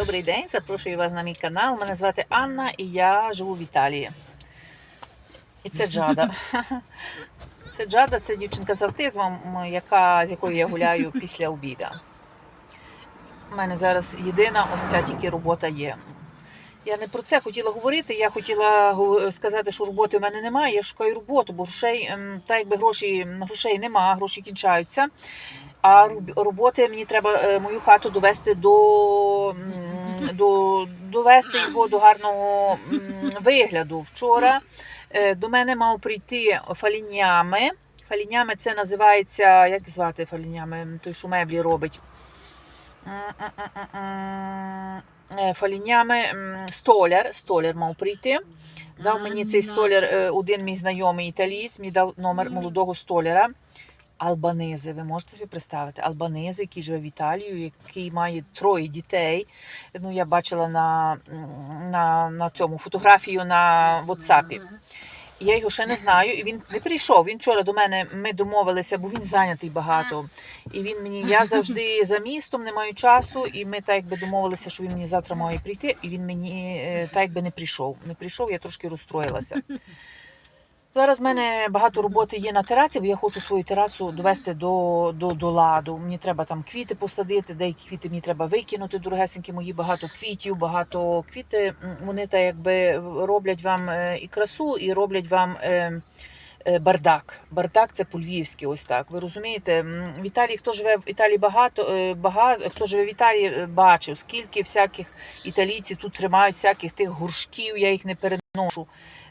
Добрий день, запрошую вас на мій канал. Мене звати Анна і я живу в Італії. І це Джада. Це Джада, це дівчинка з автизмом, яка, з якою я гуляю після обіда. У мене зараз єдина ось ця тільки робота є. Я не про це хотіла говорити. Я хотіла сказати, що роботи в мене немає. Я шукаю роботу, бо грошей, так якби гроші, грошей немає, гроші кінчаються. А роботи мені треба е, мою хату довести до, до довести його до гарного вигляду. Вчора е, до мене мав прийти фалінями. Фалінями це називається, як звати фалінями? Той, що меблі робить. Е, Фалінями столяр. Столяр мав прийти. Дав мені цей столяр один мій знайомий італієць, мені дав номер молодого столяра. Албанези, ви можете собі представити? Албанези, який живе в Італію, який має троє дітей. Ну, я бачила на, на, на цьому фотографію на WhatsApp. Я його ще не знаю, і він не прийшов. Він вчора до мене ми домовилися, бо він зайнятий багато. І він мені, я завжди за містом, не маю часу, і ми так якби домовилися, що він мені завтра має прийти, і він мені е, так якби не прийшов. Не прийшов, я трошки розстроїлася. Зараз в мене багато роботи є на терасі, бо я хочу свою терасу довести до, до, до ладу. Мені треба там квіти посадити, деякі квіти мені треба викинути, дорогесенькі мої багато квітів, багато квіти. Вони так якби роблять вам е, і красу, і роблять вам. е, е, Бардак. Бардак це по-львівськи, ось так. Ви розумієте, в Італії, хто живе в Італії багато, багато хто живе в Італії, бачив, скільки всяких італійців тут тримають, всяких тих горшків, я їх не переношу.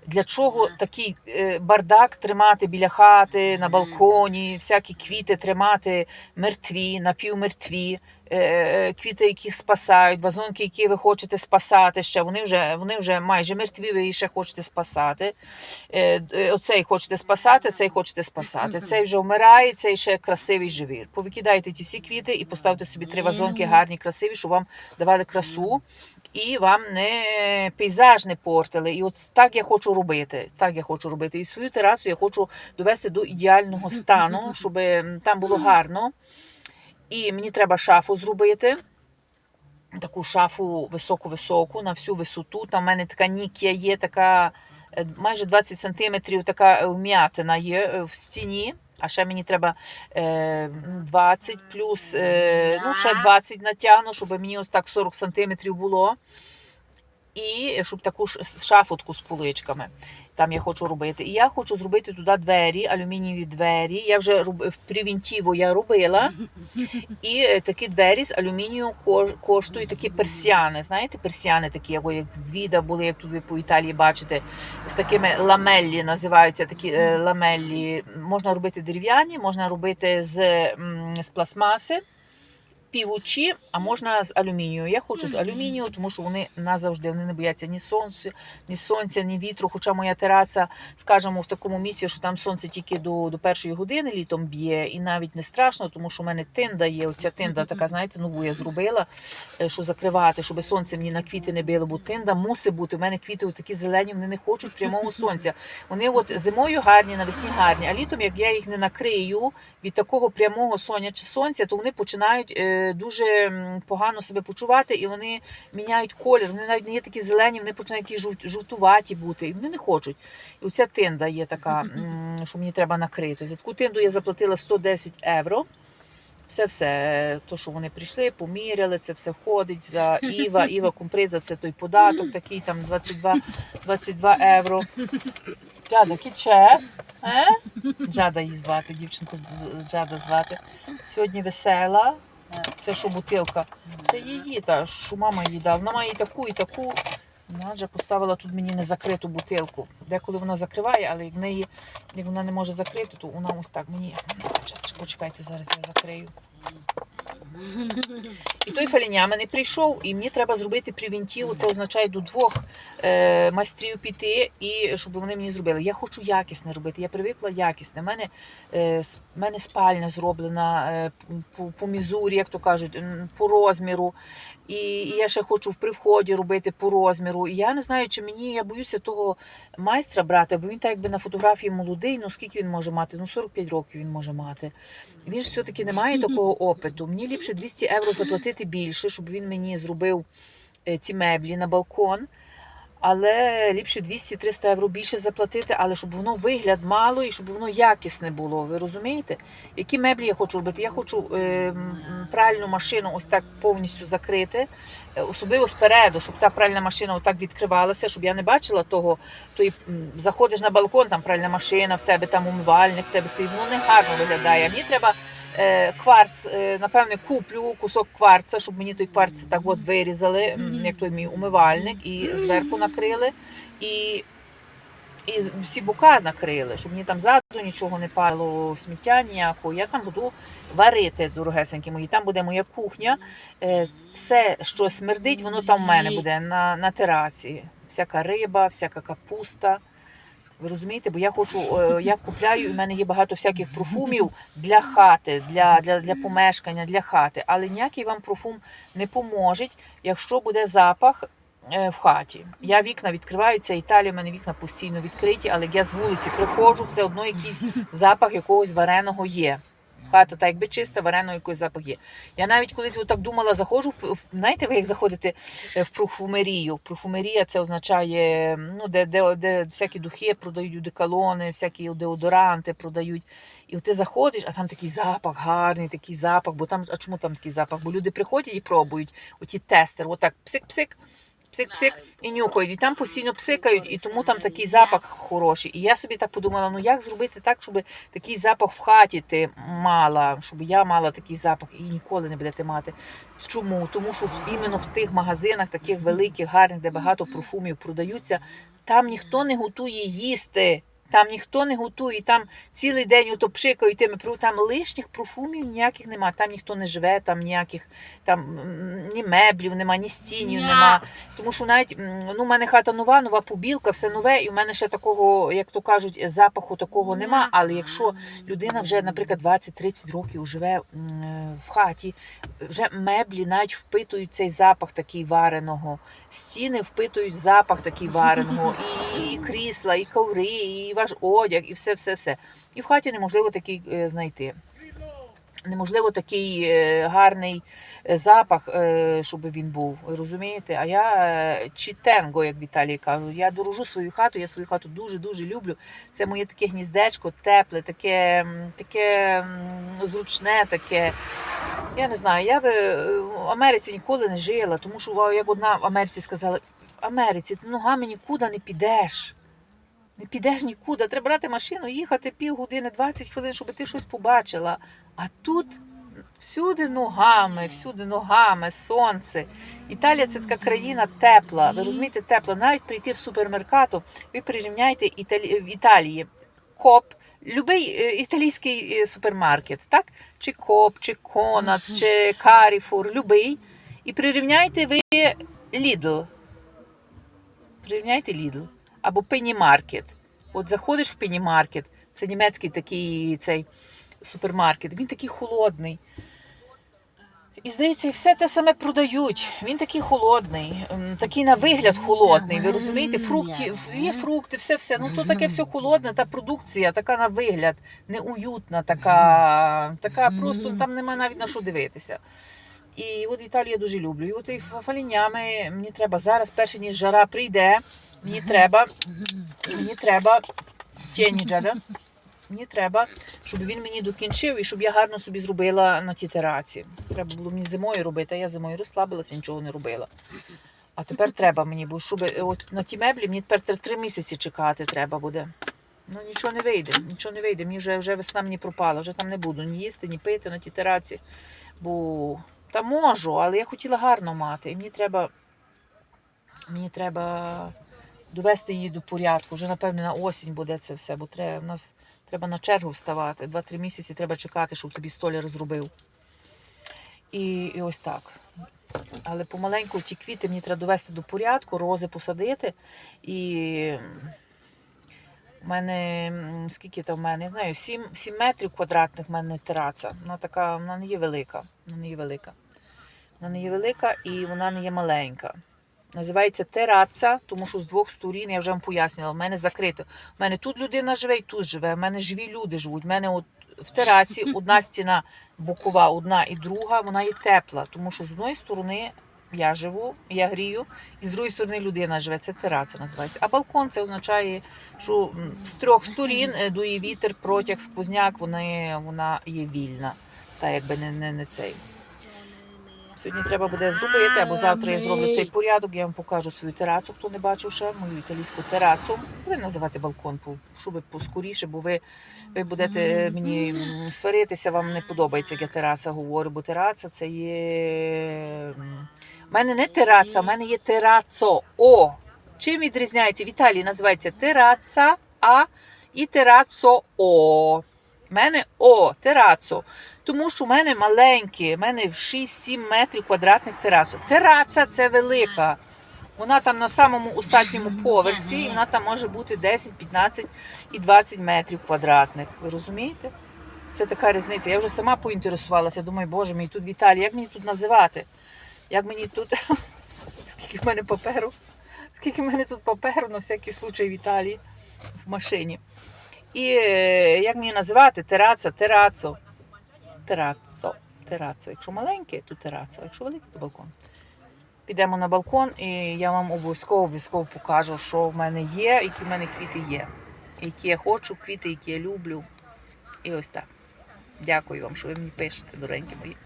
Для чого такий е, бардак тримати біля хати, на балконі, всякі квіти тримати мертві, напівмертві, е, квіти, які спасають, вазонки, які ви хочете спасати ще. Вони вже, вони вже майже мертві, ви їх ще хочете спасати. Е, е, Оцей хочете спасати, цей хочете спасати. Цей вже вмирає, цей ще красивий живір. Повикидайте ці всі квіти і поставте собі три вазонки гарні, красиві, щоб вам давали красу і вам не пейзаж не портили. І от так я хочу робити. Так я хочу робити. І свою терасу я хочу довести до ідеального стану, щоб там було гарно. І мені треба шафу зробити. Таку шафу високу-високу на всю висоту. Там в мене така нікія є, така е, майже 20 сантиметрів, така е, вм'ятина є е, в стіні. А ще мені треба е, 20 плюс, ну ще 20 натягну, щоб мені ось так 40 сантиметрів було. І щоб таку ж шафу з поличками. Там я хочу робити. І я хочу зробити туди двері, алюмінієві двері. Я вже роб... в я робила. І е, такі двері з алюмінію кош- коштують такі персіани. Знаєте, персіани такі, або як віда були, як тут ви по Італії бачите, з такими ламеллі називаються такі е, ламеллі. Можна робити дерев'яні, можна робити з, з пластмаси. Півучі, а можна з алюмінію. Я хочу з алюмінію, тому що вони назавжди вони не бояться ні сонця, ні сонця, ні вітру. Хоча моя тераса, скажімо, в такому місці, що там сонце тільки до, до першої години літом б'є, і навіть не страшно, тому що в мене тинда є. Оця тинда така, знаєте, нову я зробила, е, що закривати, щоб сонце мені на квіти не било, бо тинда мусить бути. У мене квіти такі зелені, вони не хочуть прямого сонця. Вони от зимою гарні, навесні гарні, а літом, як я їх не накрию від такого прямого соняча сонця, то вони починають е, дуже погано себе почувати, і вони міняють колір. Вони навіть не є такі зелені, вони починають жовт- жовтуваті бути, і вони не хочуть. І оця тинда є така, що мені треба накрити. За таку тинду я заплатила 110 євро. Все, все, то, що вони прийшли, поміряли, це все входить за Іва, Іва Кумприза, це той податок, такий там 22, 22 євро. Джада, кіче? Е? Джада її звати, дівчинку з- Джада звати. Сьогодні весела. Це що бутилка? Це її, та, що мама їй дала. Вона має і таку, і таку. Вона вже поставила тут мені незакриту бутилку. Деколи вона закриває, але як, в неї, як вона не може закрити, то вона ось так мені. Почекайте, зараз я закрию. І той фалінями не прийшов, і мені треба зробити превентиву. Це означає до двох е, майстрів піти, і щоб вони мені зробили. Я хочу якісне робити. Я привикла якісне. У мене, е, мене спальня зроблена е, по, по мізурі, як то кажуть, по розміру. І, і я ще хочу в привході робити по розміру. І я не знаю, чи мені я боюся того майстра брати, бо він так якби на фотографії молодий. Ну скільки він може мати? Ну 45 років він може мати. Він ж все-таки не має такого опиту. Мені ліпше 200 євро заплатити більше, щоб він мені зробив е, ці меблі на балкон. Але ліпше 200-300 євро більше заплатити, але щоб воно вигляд мало і щоб воно якісне було. Ви розумієте? Які меблі я хочу робити? Я хочу е, пральну машину ось так повністю закрити, е, особливо спереду, щоб та пральна машина отак відкривалася, щоб я не бачила того. Тої, м, заходиш на балкон, там пральна машина, в тебе там умивальник, в тебе стоїть, воно не гарно виглядає. Мені треба кварц, е, напевне, куплю кусок кварца, щоб мені той кварц так от вирізали, м, як той мій умивальник, і зверху накрили. І і всі бока накрили, щоб мені там ззаду нічого не пало, сміття ніякого. Я там буду варити, дорогесенькі мої. Там буде моя кухня. Е, Все, що смердить, воно там в мене буде на, на терасі. Всяка риба, всяка капуста. Ви розумієте, бо я хочу, е, я купляю, в мене є багато всяких профумів для хати, для, для, для помешкання, для хати. Але ніякий вам профум не поможе, якщо буде запах е, в хаті. Я вікна відкриваю, це Італія, в мене вікна постійно відкриті, але я з вулиці приходжу, все одно якийсь запах якогось вареного є. Хата так якби чиста, вареного якийсь запах є. Я навіть колись отак думала, заходжу, знаєте, ви як заходите е, в парфумерію. Парфумерія це означає, ну, де, де, де всякі духи продають, деколони, всякі деодоранти продають. І ти заходиш, а там такий запах гарний, такий запах, бо там, а чому там такий запах? Бо люди приходять і пробують, оті тестер, отак псик-псик, псик-псик, і нюхають, і там постійно псикають, і тому там такий запах хороший. І я собі так подумала: ну як зробити так, щоб такий запах в хаті ти мала, щоб я мала такий запах і ніколи не будете мати. Чому? Тому що іменно в тих магазинах, таких великих, гарних, де багато парфумів продаються, там ніхто не готує їсти. Там ніхто не готує, і там цілий день ото пшикають тими там лишніх профумів ніяких нема. Там ніхто не живе, там ніяких там ні меблів нема, ні стінів нема. Тому що навіть ну, у мене хата нова, нова побілка, все нове, і в мене ще такого, як то кажуть, запаху такого нема. Але якщо людина вже, наприклад, 20-30 років живе в хаті, вже меблі навіть впитують цей запах такий вареного, стіни впитують запах такий вареного, і, і крісла, і коври, і ваш одяг, і все, все, все. І в хаті неможливо такий е, знайти. Неможливо такий е, гарний е, запах, щоб він був. Розумієте? А я чітенго, як в Італії кажуть. Я дорожу свою хату, я свою хату дуже-дуже люблю. Це моє таке гніздечко, тепле, таке, таке зручне, таке. Я не знаю, я би в Америці ніколи не жила, тому що як одна в Америці сказала, в Америці ти ногами нікуди не підеш. Не підеш нікуди. Треба брати машину, їхати півгодини, 20 хвилин, щоб ти щось побачила. А тут всюди ногами, всюди ногами, сонце. Італія це така країна тепла. Ви розумієте, тепла. Навіть прийти в супермеркату, ви прирівняйте Італі... в Італії коп. Любий е, італійський е, супермаркет, так? Чи Коп, чи Конат, чи Каріфур, любий. І прирівняйте ви Lidl. Прирівняйте Lidl. Або Penny От заходиш в Penny це німецький такий цей супермаркет, він такий холодний. І здається, і все те саме продають. Він такий холодний, такий на вигляд холодний. Ви розумієте? Фрукти, є фрукти, все, все. Ну то таке все холодне, та продукція, така на вигляд, неуютна, така, така просто там нема навіть на що дивитися. І от Італію я дуже люблю. І от і фалінями мені треба зараз, перше ніж жара прийде, мені треба, мені треба тіні. Мені треба, щоб він мені докінчив і щоб я гарно собі зробила на тій тераці. Треба було мені зимою робити, а я зимою розслабилася, нічого не робила. А тепер треба мені, бо щоб е, от на ті меблі мені тепер три- місяці чекати треба буде. Ну нічого не вийде, нічого не вийде. Мені вже, вже весна мені пропала, вже там не буду ні їсти, ні пити на тій тераці. Бо та можу, але я хотіла гарно мати. І мені треба, мені треба довести її до порядку. Вже, напевно, на осінь буде це все, бо треба, в нас треба на чергу вставати. Два-три місяці треба чекати, щоб тобі столяр зробив. І, і ось так. Але помаленьку ті квіти мені треба довести до порядку, рози посадити. І в мене скільки там в мене, я знаю, 7, 7 метрів квадратних в мене тераса. Вона така, вона не є велика. Вона не є велика. Вона не є велика і вона не є маленька. Називається тераця, тому що з двох сторін, я вже вам пояснювала, в мене закрито. У мене тут людина живе і тут живе. У мене живі люди живуть. У мене от в терасі одна стіна бокова, одна і друга, вона є тепла, тому що з одної сторони я живу, я грію, і з другої сторони людина живе. Це тераця називається. А балкон це означає, що з трьох сторін е, дує вітер, протяг, сквозняк, вони, вона є вільна. Та якби не, не, не цей. Сьогодні треба буде зробити, або завтра я зроблю цей порядок, я вам покажу свою терацу, хто не бачив ще, мою італійську терацу. Буде називати балкон, щоб поскоріше, бо ви, ви будете е, мені сваритися, вам не подобається, як я тераса говорю, бо тераса це є. У мене не тераса, в мене є терацо. О! Чим відрізняється? В Італії називається тераця, а і терацо О. У мене О, терацо. Тому що в мене маленькі, в мене 6-7 метрів квадратних терасу. Тераса це велика. Вона там на самому останньому поверсі, і вона там може бути 10, 15 і 20 метрів квадратних. Ви розумієте? Це така різниця. Я вже сама поінтересувалася. Думаю, боже мій тут в Італії, як мені тут називати? Як мені тут. Скільки в мене паперу? Скільки в мене тут паперу на всякий случай в в машині. І е, як мені називати? Тераця, терацо. Терацо. Терацо. Якщо маленьке, то терацо, а якщо велике, то балкон. Підемо на балкон, і я вам обов'язково обов'язково покажу, що в мене є, які в мене квіти є. Які я хочу, квіти, які я люблю. І ось так. Дякую вам, що ви мені пишете, доренькі мої.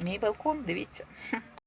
Мій балкон, дивіться.